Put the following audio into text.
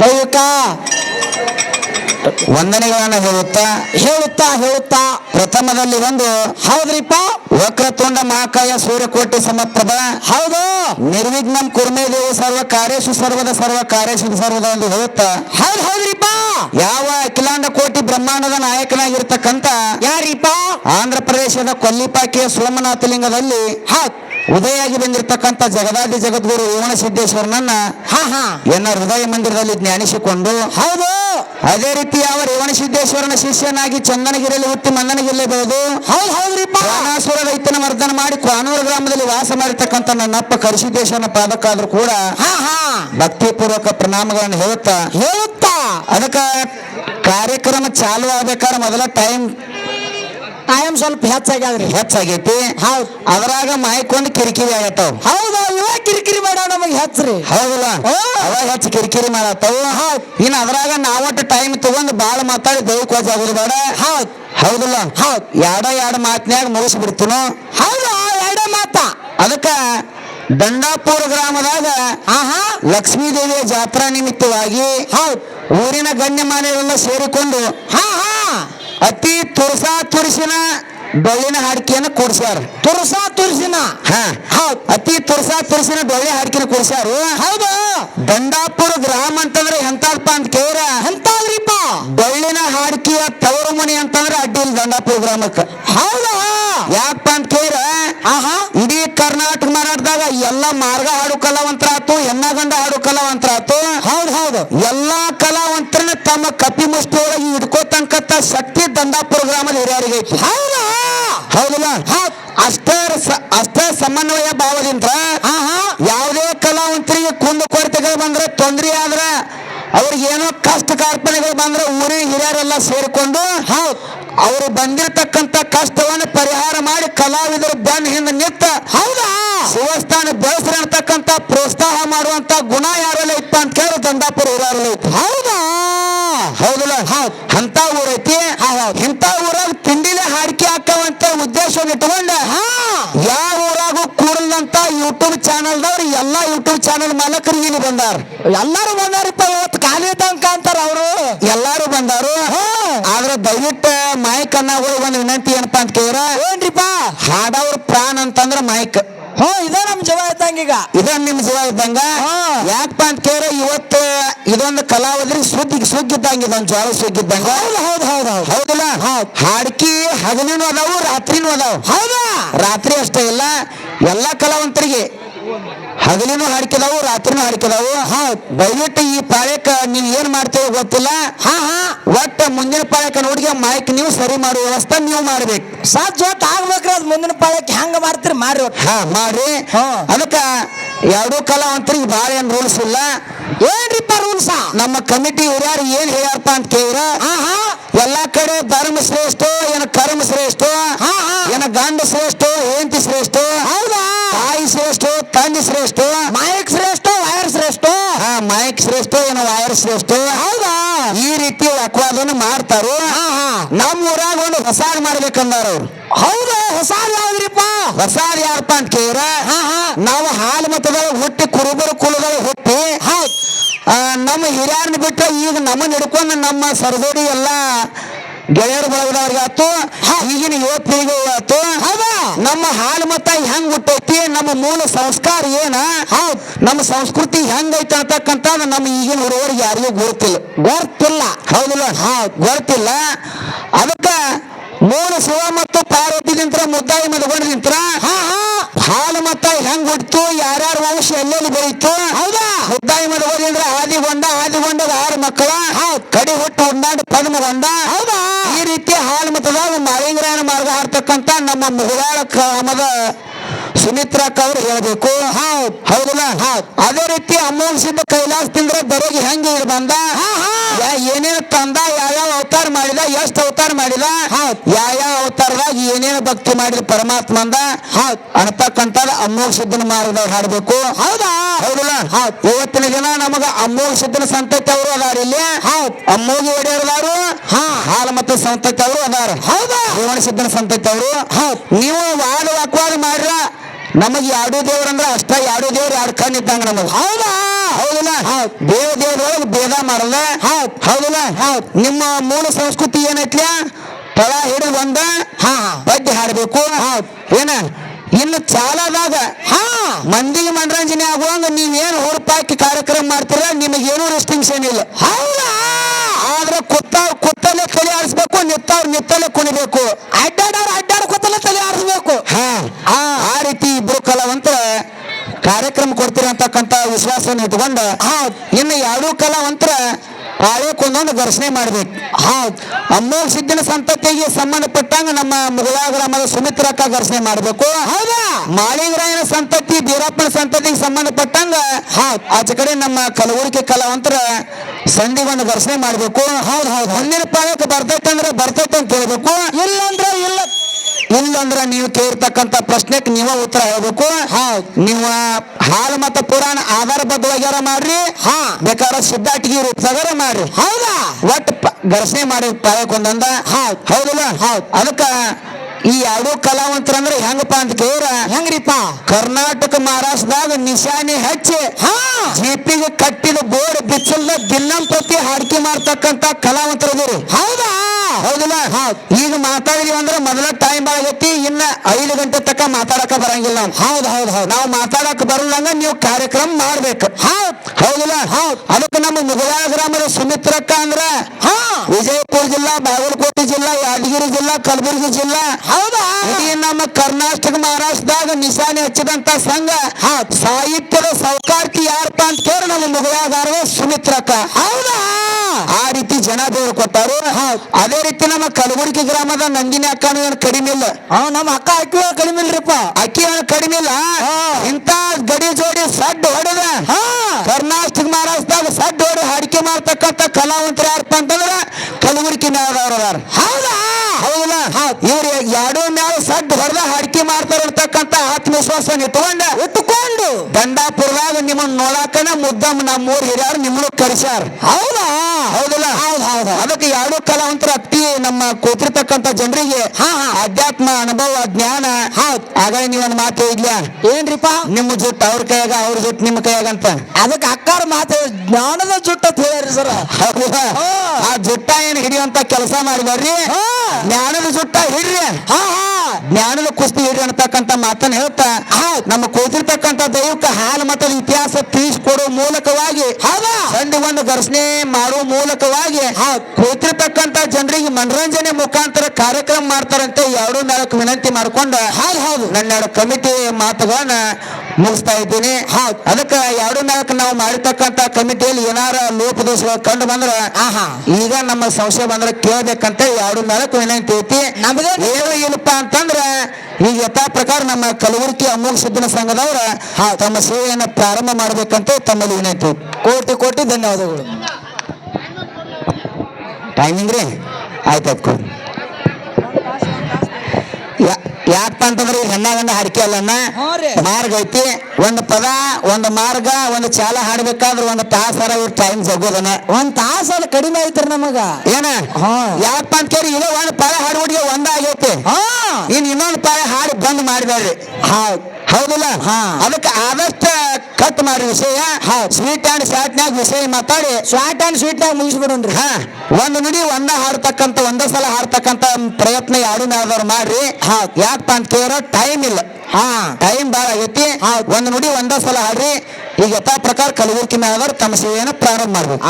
ದೈವಿಕ ವಂದನೆಗಳನ್ನ ಹೇಳುತ್ತಾ ಹೇಳುತ್ತಾ ಹೇಳುತ್ತಾ ಪ್ರಥಮದಲ್ಲಿ ಒಂದು ಹೌದ್ರಿಪ್ಪ? ವಕ್ರತುಂಡ ಮಹಾಕಾಯ ಸೂರ್ಯಕೋಟಿ ಸಮಪ್ರಭ. ಹೌದು. ನಿರ್ವಿಘ್ನಂ ಕುರ್ಮೇ ದೇವ ಸರ್ವ ಕಾರ್ಯಶು ಸರ್ವದ ಸರ್ವ ಕಾರ್ಯೇಶು ಸರ್ವದ ಎಂದು ಹೇಳುತ್ತಾ ಹೌದು ಹೌದ್ರಿಪ್ಪ. ಯಾವ ಅಖಿಲಾಂಡ ಕೋಟಿ ಬ್ರಹ್ಮಾಂಡದ ನಾಯಕನಾಗಿರ್ತಕ್ಕಂಥ ಯಾರೀಪ ಆಂಧ್ರ ಪ್ರದೇಶದ ಕೊಲ್ಲಿಪಾಕಿಯ ಸೋಮನಾಥ ಲಿಂಗದಲ್ಲಿ ಹೌದ್ ಉದಯಾಗಿ ಬಂದಿರತಕ್ಕಂಥ ಜಗದಾದಿ ಜಗದ್ಗುರು ರೇವಣ ಸಿದ್ದೇಶ್ವರನನ್ನ ಹಾ ಹಾ. ಎನ್ನ ಹೃದಯ ಮಂದಿರದಲ್ಲಿ ಜ್ಞಾನಿಸಿಕೊಂಡು ಹೌದು. ಅದೇ ರೀತಿ ಯಾವ ರೇವಣ ಸಿದ್ದೇಶ್ವರನ ಶಿಷ್ಯನಾಗಿ ಚಂದನಗಿರಿಯಲ್ಲಿ ಹುಟ್ಟಿ ಮಂದನಗಿರಿಯಲ್ಲಿ ಬಹುದು ಹೌದ್ ಬಾಣಾಸುರ ರೈತನ ಮರ್ದನ ಮಾಡಿ ಕ್ವಾನೂರು ಗ್ರಾಮದಲ್ಲಿ ವಾಸ ಮಾಡಿರ್ತಕ್ಕಂಥ ನನ್ನಪ್ಪ ಕರಿಸಿದ್ದೇಶ್ವರನ ಪಾದಕ್ಕಾದ್ರೂ ಕೂಡ ಹಾ ಹಾ. ಭಕ್ತಿಪೂರ್ವಕ ಪ್ರಣಾಮಗಳನ್ನು ಹೇಳುತ್ತಾ ಹೇಳುತ್ತಾ? ಅದಕ್ಕ ಕಾರ್ಯಕ್ರಮ ಚಾಲು ಆಗ್ಬೇಕಾದ್ರೆ ಮೊದಲ ಟೈಮ್ ಟೈಮ್ ಸ್ವಲ್ಪ ಹೆಚ್ಚಾಗ್ಯಾದ್ರಿ. ಹೆಚ್ಚಾಗೈತಿ. ಹೌದು. ಅದ್ರಾಗ ಮಾಯ್ಕೊಂಡು ಕಿರಿಕಿರಿ ಆಗತ್ತವ್. ಹೌದಾ ಇವ ಕಿರಿಕಿರಿ ಮಾಡ ನಮಗೆ ಹೆಚ್ಚ್ರಿ. ಹೌದಲ್ಲ? ಅವಾಗ ಅವ ಹೆಚ್ಚು ಕಿರಿಕಿರಿ ಮಾಡತ್ತವ್. ಹೌದು. ಇನ್ನು ಅದ್ರಾಗ ನಾವಟ್ಟು ಟೈಮ್ ತಗೊಂಡು ಬಾಳ ಮಾತಾಡಿ ದೈವಕ್ಕೆ ವಾಜ್ ಆಗೋದು ಬೇಡ. ಹೌದು. ಹೌದಲ್ಲ? ಹೌದು. ಎರಡ ಎರಡು ಮಾತಿನ್ಯಾಗ ಮುಗಿಸ್ಬಿಡ್ತೀನು. ಹೌದು ಎರಡ ಮಾತ. ಅದಕ್ಕ ದಂಡಾಪುರ ಗ್ರಾಮದಾಗ ಆಹಾ. ಲಕ್ಷ್ಮೀ ದೇವಿಯ ಜಾತ್ರಾ ನಿಮಿತ್ತವಾಗಿ ಹೌದ್. ಊರಿನ ಗಣ್ಯಮಾನ್ಯರೆಲ್ಲ ಸೇರಿಕೊಂಡು ಹಾ ಹಾ. ಅತಿ ತುರ್ಸ ತುರ್ಸಿನ ಡೊಳ್ಳಿನ ಹಾಡಿಕೆಯನ್ನು ಕೂಡಿಸ್ಯಾರ ತುರ್ಸ ತುರ್ಸಿನ? ಹೌದು. ಅತಿ ತುರ್ಸಾ ತುರ್ಸಿನ ಡೊಳ್ಳಿ ಹಾಡಿಕೆನ ಕೂಡಿಸ್ಯಾರು ಹೌದು. ದಂಡಾಪುರ ಗ್ರಾಮ ಅಂತಂದ್ರೆ ಎಂತಪ್ಪ ಅಂತ ಕೇಳ ಎಂತಾದ್ರಿಪ್ಪ? ಡೊಳ್ಳಿನ ಹಾಡಿಕೆಯ ತವರು ಮನೆ ಅಂತಂದ್ರೆ ಅಡ್ಡಿಲ್ ದಂಡಾಪುರ ಗ್ರಾಮಕ್ಕೆ. ಹೌದಾ? ಯಾಕಪ್ಪ ಅಂತ ಕೇಳ ಆಹಾ. ಇಡೀ ಕರ್ನಾಟಕ ಮಾರಾಟದಾಗ ಎಲ್ಲ ಮಾರ್ಗ ಹಾಡು ಕಲಾವಂತರಾತು ಎನ್ನ ಗಂಡ ಹಾಡು ಕಲಾವಂತರಾತು. ಹೌದ್ ಹೌದು. ಎಲ್ಲಾ ಕಲಾವಂತರನ್ನ ತಮ್ಮ ಕಪಿ ಮುಷ್ಟಿ ಒಳಗೆ ಹಿಡ್ಕೋತಂಕತ್ತ ಶಕ್ತಿ ಪ್ರೋಗ್ರಾಮ್ ಅಲ್ಲಿ ಹಿರಿಯರಿಗೆ ಐತಿ. ಹೌದಾ? ಹೌದಲ್ಲ? ಅಷ್ಟೇ ಅಷ್ಟೇ ಸಮನ್ವಯ ಭಾವದಿಂದ ಆಹಾ. ಯಾವುದೇ ಕಲಾವಂತರಿಗೆ ಕುಂದು ಕೊರತೆಗಳು ಬಂದ್ರೆ ತೊಂದರೆ ಆದ್ರೆ ಅವ್ರಿಗೆ ಏನೋ ಕಷ್ಟ ಕಾರ್ಪಣೆಗಳು ಬಂದ್ರೆ ಊರಿನ ಹಿರಿಯರೆಲ್ಲ ಸೇರಿಕೊಂಡು ಹೌದು. ಅವರು ಬಂದಿರತಕ್ಕಂತ ಕಷ್ಟವನ್ನು ಪರಿಹಾರ ಮಾಡಿ ಕಲಾವಿದರು ಬೆನ್ನ ಹಿಂದೆ ನಿಂತ ಹೌದಾ? ಶಿವಸ್ಥಾನ ಬೆಳೆಸ್ರಿ ಅಂತಕ್ಕಂತ ಪ್ರೋತ್ಸಾಹ ಮಾಡುವಂತ ಗುಣ ಯಾರಲ್ಲ ಇತ್ತ ಅಂತ ಕೇಳಿ ದಂಡಾಪುರ ಊರಲ್ಲಿ ಐತಿ ಹೌದಾ? ಹೌದಲ್ಲ. ಅಂತ ಊರೈತಿ. ಇಂಥ ಊರಾಗ ತಿಂಡಿಲೆ ಹಾಡಿಕೆ ಹಾಕವಂತ ಉದ್ದೇಶವನ್ನು ಇಟ್ಕೊಂಡ ಹಾ. ಯಾವ ಊರಾಗೂ ಕೂಡಲಂತ ಯೂಟ್ಯೂಬ್ ಚಾನಲ್ದವ್ರು ಎಲ್ಲಾ ಯೂಟ್ಯೂಬ್ ಚಾನಲ್ ಮಾಲಕರಿಗೆ ಇಲ್ಲಿ ಬಂದಾರ. ಎಲ್ಲಾರು ಬಂದಾರಿಪ್ಪ ಇವತ್ತು ಖಾಲಿ ತನಕ ಅಂತಾರ ಅವರು. ಎಲ್ಲಾರು ಬಂದಾರು. ಆದ್ರೆ ದಯವಿಟ್ಟು ಮೈಕ್ ಹೋಗಿ ಒಂದು ವಿನಂತಿ ಏನಪ್ಪಾ ಅಂತ ಕೇಳಿದ್ರ ಏನ್ರಿಪ್ಪ ಹಾಡವ್ರ ಪ್ರಾಣ ಅಂತಂದ್ರ ಮೈಕ್ ಹೋ ಇದ ನಮ್ ಜೀವ ಇದ್ದಂಗೀಗ ಇದ ನಿಮ್ ಜೀವ ಇದ್ದಂಗ. ಯಾಕಪ್ಪ ಅಂತ ಕೇಳಿದ್ರೆ ಇವತ್ತು ಇದೊಂದು ಕಲಾವಿದ್ರಿಗೆ ಸುದ್ದಿ ಸುಗ್ಗಿದ್ದಂಗ ಇದೊಂದು ಜ್ವಾಳ ಸುಗ್ಗಿದ್ದಂಗ. ಹೌದು ಹೌದು ಹೌದು ಹೌದು. ಹೌದಲ್ಲ? ಹಾಡ್ಕಿ ಹಗಲಿನೂ ಅದಾವು ರಾತ್ರಿನೂ ಅದಾವು. ಹೌದಾ? ರಾತ್ರಿ ಅಷ್ಟೇ ಇಲ್ಲ ಎಲ್ಲಾ ಕಲಾವಂತರಿಗೆ. ಹಗಲಿನೂ ಹಾಡ್ಕಿದಾವು ರಾತ್ರಿನೂ ಹಾಡ್ಕಿದಾವು. ದಯವಿಟ್ಟು ಈ ಪಾಳ್ಯಕ್ಕ ನೀವ್ ಏನ್ ಮಾಡ್ತೀವಿ ಗೊತ್ತಿಲ್ಲ. ಹಾ ಹಾ. ಒಟ್ಟ ಮುಂದಿನ ಪಾಳ್ಯಕ್ಕ ನೋಡಿಗೆ ಮೈಕ್ ನೀವು ಸರಿ ಮಾಡುವ ವ್ಯವಸ್ಥೆ ನೀವು ಮಾಡ್ಬೇಕು. ಸಾತ್ ಜೊತೆ ಆಗ್ಬೇಕ್ರಿ ಅದ್ ಮುಂದಿನ ಪಾಳಕ್ಕೆ ಹೆಂಗ ಮಾಡ್ತೀರಿ ಒಟ್ಟು. ಹಾ ಮಾಡ್ರಿ. ಹಾ. ಅದಕ್ಕ ಎರಡೂ ಕಲಾವಂತರಿಗೆ ಭಾಳ ಏನ್ ರೂಲ್ಸ್ ಇಲ್ಲ. ಏನ್ರಿಪ್ಪ ರೂಲ್ಸ ನಮ್ಮ ಕಮಿಟಿ ಹಿರಿಯರು ಏನ್ ಹೇಳ್ಯಾರಪ್ಪ ಅಂತ ಕೇಳಿದ್ರ? ಎಲ್ಲಾ ಕಡೆ ಧರ್ಮ ಶ್ರೇಷ್ಠ ಏನ ಕರ್ಮ ಶ್ರೇಷ್ಠ. ಏನ ಗಂಡ ಶ್ರೇಷ್ಠ ಹೆಂಡತಿ ಶ್ರೇಷ್ಠ ಹೌದಾ? ತಾಯಿ ಶ್ರೇಷ್ಠ ತಂದೆ ಶ್ರೇಷ್ಠ. ಮಾಯಕ್ ಶ್ರೇಷ್ಠ ವೈರ್ ಶ್ರೇಷ್ಠ? ಹಾ ಮೈಕ್ ಶ್ರೇಷ್ಠ ಏನ ವೈರ್ ಶ್ರೇಷ್ಠ? ಹೌದಾ? ಈ ರೀತಿ ಅಪವಾದನ ಮಾಡ್ತಾರು. ನಮ್ಮ ಊರಾಗ ಒಂದು ಹೊಸಾದ್ ಮಾಡ್ಬೇಕಂದಾರ ಅವ್ರು. ಹೌದು? ಹೊಸ ಯಾವ್ದ್ರಿಪ್ಪ? ಹೊಸಾದ್ ಯಾರಪ್ಪ ಅಂತ ಕೇಳಿದ್ರ? ನಾವು ಹಾಲು ಮತದೊಳಗೆ ಹುಟ್ಟಿ ಕುರುಬರು ಕುಲದೊಳಗೆ ಆ, ನಮ್ಮ ಹಿರಿಯರನ್ನ ಬಿಟ್ಟು ಈಗ ನಮ್ಮನ್ನ ಹಿಡ್ಕೊಂಡು ನಮ್ಮ ಸರದೋಡಿ ಎಲ್ಲ ಗೆಳೆಯರು ಬಳಗದವ್ರಿಗಾತು ಈಗಿನ ಯುವ ಪೀಳಿಗೆ ಆತು ಹೌದಾ? ನಮ್ಮ ಹಾಲು ಮತ ಹೆಂಗ್ ಹುಟ್ಟೈತಿ ನಮ್ಮ ಮೂಲ ಸಂಸ್ಕಾರ ಏನ ಹೌದ್. ನಮ್ಮ ಸಂಸ್ಕೃತಿ ಹೆಂಗೈತೆ ಅಂತಕ್ಕಂತ ನಮ್ಮ ಈಗಿನ ಹುಡುಗರಿಗೆ ಯಾರಿಗೂ ಗೊತ್ತಿಲ್ಲ. ಗೊತ್ತಿಲ್ಲ. ಹೌದಿಲ್ಲ ಗೊತ್ತಿಲ್ಲ. ಅದಕ್ಕ ಮೂಲ ಶಿವ ಮತ್ತು ಪಾರ್ವತಿ ನಿಂತ್ರ ಮುದ್ದಾಯಿ ಮದಗೊಂಡು ನಿಂತ್ರ ಹಾ ಹಾ. ಹಾಲು ಮತ್ತ ಹೆಂಗ್ ಹುಟ್ಟಿತು ಯಾರ್ಯಾರ ವಂಶ ಎಲ್ಲೆಲ್ಲಿ ಬರೀತು ಹೌದಾ? ಮುದ್ದಾಯಿ ಮದಗೊಂಡು ಅಂದ್ರೆ ಆದಿಗೊಂಡ ಆದಿಗೊಂಡ ಆರು ಮಕ್ಕಳ? ಕಡಿ ಹುಟ್ಟು ಉಂಡಾಡು ಪದ್ಮ ಹೌದಾ? ಈ ರೀತಿ ಹಾಲು ಮತದಾಗ ಮಾಳಿಂಗರಾಯನ ಮಾರ್ಗ ಹಾಡ್ತಕ್ಕಂತ ನಮ್ಮ ಮುಗುಳಾಳ ಕಾಮದ ಸುಮಿತ್ರಕ್ಕ ಅವ್ರು ಹೇಳಬೇಕು. ಹೌದ್. ಹೌದಲ್ಲ? ಅದೇ ರೀತಿ ಅಮೋಘ ಸಿದ್ಧ ಕೈಲಾಸ ತಿಂದ್ರೆ ಬರೋಗಿ ಹೆಂಗೆ ಬಂದ? ಏನೇನು ತಂದ ಯಾವ್ಯಾವ ಅವತಾರ ಮಾಡಿದ ಎಷ್ಟು ಅವತಾರ ಮಾಡಿದ? ಯಾವ್ಯಾವ ಅವತಾರದಾಗ ಏನೇನು ಭಕ್ತಿ ಮಾಡಿದ ಪರಮಾತ್ಮಂದ? ಅನ್ನತಕ್ಕಂಥದ್ದು ಅಮೋಘ ಸಿದ್ಧನ ಮಾರ್ಗದವ್ರು ಹಾಡ್ಬೇಕು. ಹೌದಾ? ಹೌದಲ್ಲ? ಇವತ್ತಿನ ದಿನ ನಮಗ ಅಮೋಘ ಸಿದ್ಧನ ಸಂತತಿ ಅವರು ಅದಾರ ಇಲ್ಲಿ. ಅಮ್ಮೋಗಿ ಒಡೆಯರ್ದಾರು ಹಾ. ಹಾಲ ಮತ್ತು ಸಂತತಿ ಅವರು ಅದಾರ. ಹೌದಾ? ಸಿದ್ಧನ ಸಂತತಿ ಅವರು. ನೀವು ವಾದ ವಾಕ್ವಾದ ಮಾಡ್ರ. ನಮಗ್ ಎರಡು ದೇವ್ರ ಅಂದ್ರೆ ಅಷ್ಟ ಎರಡು ದೇವ್ರ ಎರಡು ಕಣ್ಣು ಇದ್ದಂಗ ನಮಗ್. ಹೌದಾ? ಹೌದಲ್ಲ? ಹೌದ್. ದೇವ ದೇವ್ರೊಳಗೆ ಭೇದ ಮಾಡಲ್ಲ ಹೌದ್. ಹೌದಲ್ಲ? ಹೌದ್. ನಿಮ್ಮ ಮೂಲ ಸಂಸ್ಕೃತಿ ಏನೈತ್ಲ? ತಳ ಹಿಡಿದು ಒಂದ? ಹಾ. ಬಡ್ಡಿ ಹಾಡಬೇಕು? ಏನ? ಇನ್ನು ಚಾಲದಾಗ ಹಾ. ಮಂದಿಗೆ ಮನರಂಜನೆ ಆಗುವಂಗ ನೀವೇನು ಹೊರಪಾಕಿ ಕಾರ್ಯಕ್ರಮ ಮಾಡ್ತೀರ? ನಿಮಗೇನು ರೆಸ್ಟ್ರಿಕ್ಷನ್ ಇಲ್ಲ ಹೌದಾ? ಆದ್ರೆ ಕುತ್ತ ಕುತ್ತಲ್ಲೇ ಕಲಿ ಆಡಿಸ್ಬೇಕು ನಿತ್ತವ್ರು ನಿತ್ತಲೇ ಕುಣಿಬೇಕು. ಅಡ್ಡಾಡವ್ರು ಅಡ್ಡಾಡ್ಕೊತಲ್ಲ ತಲೆ ಆರಿಸ್ಬೇಕು ಹಾ ಆ ರೀತಿ ಇಬ್ರು ಕಲಾವಂತರ ಅಂತಕ್ಕಂತ ವಿಶ್ವಾಸವನ್ನು ಇಟ್ಕೊಂಡು ಇನ್ನು ಎರಡೂ ಕಲಾವಂತರ ಒಂದೊಂದು ದರ್ಶನ ಮಾಡ್ಬೇಕು. ಹೌದ್. ಅಮ್ಮೋಗ ಸಿದ್ದಿನ ಸಂತತಿಗೆ ಸಂಬಂಧಪಟ್ಟಂಗ ನಮ್ಮ ಮುಗುಳಾ ಗ್ರಾಮದ ಸುಮಿತ್ರಕ್ಕ ದರ್ಶನ ಮಾಡ್ಬೇಕು. ಹೌದಾ? ಮಾಳಿಗ್ರಾಯನ ಸಂತತಿ ಬೀರಪ್ಪನ ಸಂತತಿಗೆ ಸಂಬಂಧಪಟ್ಟಂಗ ಆಚೆ ಕಡೆ ನಮ್ಮ ಕಲಬುರಗಿ ಕಲಾವಂತರ ಸಂಧಿಗೊಂದು ದರ್ಶನ ಮಾಡ್ಬೇಕು. ಹೌದು ಹೌದು ಮುಂದಿನ ಬರ್ತೈತೆ ಅಂದ್ರೆ ಬರ್ತೈತೆ ಅಂತ ಹೇಳ್ಬೇಕು. ಇಲ್ಲಂದ್ರೆ ಇಲ್ಲ. ಇಲ್ಲಂದ್ರ ನೀವು ಕೇಳ್ತಕ್ಕಂತ ಪ್ರಶ್ನೆಗೆ ನೀವ ಉತ್ತರ ಹೇಳ್ಬೇಕು. ನೀವು ಹಾಲು ಮತ್ತ ಪುರಾಣ ಆಧಾರಬದ್ಧವಾಗ್ಯಾರ ಮಾಡ್ರಿ. ಹಾ. ಬೇಕಾದ್ರೆ ಸಿದ್ಧಾಟಿಗೆ ರೂಪದಾಗಾರ ಮಾಡ್ರಿ. ಹೌದಾ? ಒಟ್ಟು ಪ- ಘರ್ಷಣೆ ಮಾಡಿ ಹೌದು. ಹೌದಲ್ಲ? ಅದಕ್ಕ ಈ ಎರಡು ಕಲಾವಂತರ ಅಂದ್ರೆ ಹೆಂಗಪ್ಪ ಅಂತ ಕೇಳ್ರ ಹೆಂಗ್ರಿಪ್ಪ? ಕರ್ನಾಟಕ ಮಹಾರಾಷ್ಟ್ರದಾಗ ನಿಶಾನೆ ಹಚ್ಚಿ ಹಾ. ಜೀಪಿಗೆ ಕಟ್ಟಿದ ಬೋರ್ಡ್ ಬಿಚ್ಚಲ್ದ ದಿನಂ ಪ್ರತಿ ಹಾಡಿಕೆ ಮಾಡ್ತಕ್ಕಂತ ಕಲಾವಂತರದಿರಿ ಹೌದಾ? ಹೌದಿಲ್ಲ? ಈಗ ಮಾತಾಡಿದೀವಿ ಅಂದ್ರೆ ಮೊದಲ ಟೈಮ್ ಆಗೈತಿ ಇನ್ನ ಐದು ಗಂಟೆ ತನಕ ಮಾತಾಡಕ ಬರಂಗಿಲ್ಲ ನಾವು. ಹೌದು ಹೌದು ಹೌದು. ನಾವು ಮಾತಾಡಕ್ ಬರಲ್ಲಂಗ ನೀವು ಕಾರ್ಯಕ್ರಮ ಮಾಡ್ಬೇಕು. ಹೌದ್. ಹೌದಿಲ್ಲ? ಹೌದ್. ಅದಕ್ಕೆ ನಮ್ಮ ಮುಗಳ ಗ್ರಾಮದ ಸುಮಿತ್ರಕ್ಕ ಅಂದ್ರ ಹಾ. ವಿಜಯಪುರ ಜಿಲ್ಲಾ ಬಾಗಲಕೋಟೆ ಜಿಲ್ಲಾ ಯಾದಗಿರಿ ಜಿಲ್ಲಾ ಕಲಬುರಗಿ ಜಿಲ್ಲಾ. ಹೌದಾ? ಇಡೀ ನಮ್ಮ ಕರ್ನಾಟಕ ಮಹಾರಾಷ್ಟ್ರದಾಗ ನಿಶಾನೆ ಹಚ್ಚಿದಂತ ಸಂಘ ಸಾಹಿತ್ಯದ ಸೌಕಾರ್ತಿ ಯಾರಪ್ಪ ಅಂತ ಕೇಳಿ ನಮ್ಮ ಮುಗಳಗಾರವ ಸುಮಿತ್ರಕ್ಕ ಹೌದಾ? ಆ ರೀತಿ ಜನ ದೇವರು ಕೊಟ್ಟಾರು. ಅದೇ ರೀತಿ ನಮ್ಮ ಕಲಬುರಗಿ ಗ್ರಾಮದ ನಂದಿನಿ ಅಕ್ಕನೂ ಏನು ಕಡಿಮೆ ಇಲ್ಲ. ನಮ್ಮ ಅಕ್ಕ ಅಕ್ಕಿ ಕಡಿಮೆ ಇಲ್ರಿಪ್ಪ. ಅಕ್ಕಿ ಏನು ಕಡಿಮೆ ಇಲ್ಲ. ಇಂತ ಗಡಿ ಜೋಡಿ ಸಡ್ ಹೊಡೆದ ಹಾ. ಕರ್ನಾಟಕ ಮಹಾರಾಷ್ಟ್ರದಾಗ ಸಡ್ ಹೊಡೆ ಹಾಡಿಕೆ ಮಾಡ್ತಕ್ಕಂಥ ಕಲಾವಂತರು ಯಾರಪ್ಪ ಅಂತಂದ್ರ ಕಲಬುರಗಿ ಅದಾರ. ಹೌದಾ? ಹೌದಲ್ಲ ಇವ್ರು ಎರಡು ಮ್ಯಾಲ ಸಡ್ಡು ಹೊಡೆದ ಹಾಡಿಕೆ ಅಂತಕ್ಕಂಥ ಆತ್ಮವಿಶ್ವಾಸವನ್ನು ಇಟ್ಕೊಂಡ ಇಟ್ಟುಕೊಂಡು ದಂಡಾಪುರದಾಗ ನಿಮ್ಮನ್ನ ನೋಡಾಕನ ಮುದ್ದಮ್ಮ ನಮ್ಮೂರ್ ಹಿರಿಯರು ನಿಮ್ಮನ್ನು ಕರೆಸ್ಯಾರ. ಹೌದಾ? ಹೌದಲ್ಲ? ಹೌದ್ ಹೌದು ಅದಕ್ಕೆ ಎರಡು ಕಲಾವಂತರ ಅತ್ತಿ ನಮ್ಮ ಕೂತಿರ್ತಕ್ಕಂತ ಜನರಿಗೆ ಹಾ, ಹಾ. ಅಧ್ಯಾತ್ಮ ಅನುಭವ ಜ್ಞಾನ ಹೌದ್. ಆಗ ನೀವೊಂದು ಮಾತು ಇದ್ಯಾ ಏನ್ರಿಪ್ಪ? ನಿಮ್ಮ ಜುಟ್ಟು ಅವ್ರ ಕೈಯಾಗ ಅವ್ರ ಜುಟ್ಟು ನಿಮ್ಮ ಕೈಯಾಗ ಅಂತ. ಅದಕ್ಕೆ ಅಕ್ಕಾರ ಮಾತು ಜ್ಞಾನದ ಜುಟ್ಟ ಅಂತ ಸರ್? ಆ ಜುಟ್ಟ ಏನ್ ಹಿಡಿಯುವಂತ ಕೆಲಸ ಮಾಡಿದಾರ್ರಿ? ಬರ್ರಿ ಜ್ಞಾನದ ಜುಟ್ಟ ಹಿಡ್ರಿ. ಹಾ ಹಾ. ಜ್ಞಾನದ ಕುಸ್ತಿ ಹಿಡ್ರಿ ಅಂತಕ್ಕಂಥ ಮಾತನ್ನು ಹೇಳ್ತಾ ನಮ್ಮ ಕೂತಿರ್ತಕ್ಕಂಥ ದೈವಕ ಹಾಲು ಮತದ ಇತಿಹಾಸ ತಿಳಿಸಿಕೊಡೋ ಮೂಲಕವಾಗಿ ಸಂಧಿ ಒಂದು ಘರ್ಷಣೆ ಮಾಡುವ ಮೂಲಕವಾಗಿ ಕೂತಿರ್ತಕ್ಕಂಥ ಜನರಿಗೆ ಮನರಂಜನೆ ಮುಖಾಂತರ ಕಾರ್ಯಕ್ರಮ ಮಾಡ್ತಾರಂತೆ ಎರಡು ನಾಲ್ಕು ವಿನಂತಿ ಮಾಡ್ಕೊಂಡು ಹೌದು ಹೌದು. ನನ್ನ ಎರಡು ಕಮಿಟಿ ಮಾತುಗಳನ್ನ ಮುಗಿಸ್ತಾ ಇದ್ದೀನಿ. ಅದಕ್ಕೆ ಎರಡು ನಾಲ್ಕು ನಾವು ಮಾಡಿರ್ತಕ್ಕಂಥ ಕಮಿಟಿಯಲ್ಲಿ ಏನಾರ ಲೋಪದೋಷಗಳು ಕಂಡು ಬಂದ್ರೆ ಆಹಾ. ಈಗ ನಮ್ಮ ಸಂಶಯ ಬಂದ್ರೆ ಕೇಳ್ಬೇಕಂತ ಎರಡು ನಾಲ್ಕು ವಿನಂತಿ ಐತಿ. ಏನು ಏನಪ್ಪ ಅಂತಂದ್ರ ಈಗ ಯಥಾ ಪ್ರಕಾರ ನಮ್ಮ ಕಲಬುರಗಿ ಅಮೋಘ ಸಿದ್ಧನ ಸಂಘದವರು ತಮ್ಮ ಸೇವೆಯನ್ನು ಪ್ರಾರಂಭ ಮಾಡ್ಬೇಕಂತ ತಮ್ಮಲ್ಲಿ ವಿನಂತಿ ಕೋಟಿ ಕೋಟಿ ಧನ್ಯವಾದಗಳು. ಟೈಮಿಂಗ್ ರೀ? ಆಯ್ತಾಯ್ತು ಕೊಡಿ ಯಾ- ಯಾಕಪ್ಪ ಅಂತಂದ್ರೆ ಈಗ ಹೆಣ್ಣ ಗಂಡ ಹಾಡಿಕೆ ಅಲ್ಲಣ್ಣ ಮಾರ್ಗ ಐತಿ. ಒಂದು ಪದ ಒಂದು ಮಾರ್ಗ ಒಂದು ಚಾಲ ಹಾಡ್ಬೇಕಾದ್ರೆ ಒಂದು ತಾಸ ಇವ್ರ ಟೈಮ್ ಜಗೋದನ ಒಂದ್ ತಾಸಲ್ಲಿ ಕಡಿಮೆ ಐತ್ರಿ ನಮಗ. ಏನ. ಯಾಕಪ್ಪ ಅಂತ ಕೇಳಿ ಇದೇ ಒಂದು ಪದ ಹಾಡ್ಬಿಟ್ಟಿಗೆ ಒಂದ ಆಗೈತಿ ಹಾ. ಇನ್ ಇನ್ನೊಂದು ಪದ ಹಾಡಿ ಬಂದ್ ಮಾಡಿದಾರ್ರಿ. ಹೌದ್ ಹೌದಿಲ್ಲ? ಹಾ. ಅದಕ್ಕೆ ಆದಷ್ಟು ಕಟ್ ಮಾಡಿ ವಿಷಯ. ಸ್ವೀಟ್ ಅಂಡ್ ಶಾಟ್ನ್ಯಾಗ ವಿಷಯ ಮಾತಾಡಿ. ಶಾರ್ಟ್ ಅಂಡ್ ಸ್ವೀಟ್ನಾಗ ಮುಗಿಸ್ಬಿಡೋಣ್ರಿ ಹಾ. ಒಂದು ನುಡಿ ಒಂದ ಹಾಡ್ತಕ್ಕಂತ ಒಂದ ಸಲ ಹಾಡ್ತಕ್ಕಂತ ಪ್ರಯತ್ನ ಯಾರು ಯಾವ್ದಾರು ಮಾಡ್ರಿ. ಯಾಕಪ್ಪ ಅಂತ ಕೇಳೋ ಟೈಮ್ ಇಲ್ಲ. ಹಾ. ಟೈಮ್ ಭಾಳ ಆಗೈತಿ. ಒಂದು ನುಡಿ ಒಂದ ಸಲ ಹಾಡ್ರಿ. ಈಗ ಯಥಾ ಪ್ರಕಾರ ಕಲಬುರ್ಗಿ ಮ್ಯಾಲ ತಮ್ಮ ಸೇವೆಯನ್ನು ಪ್ರಾರಂಭ ಮಾಡ್ಬೇಕು.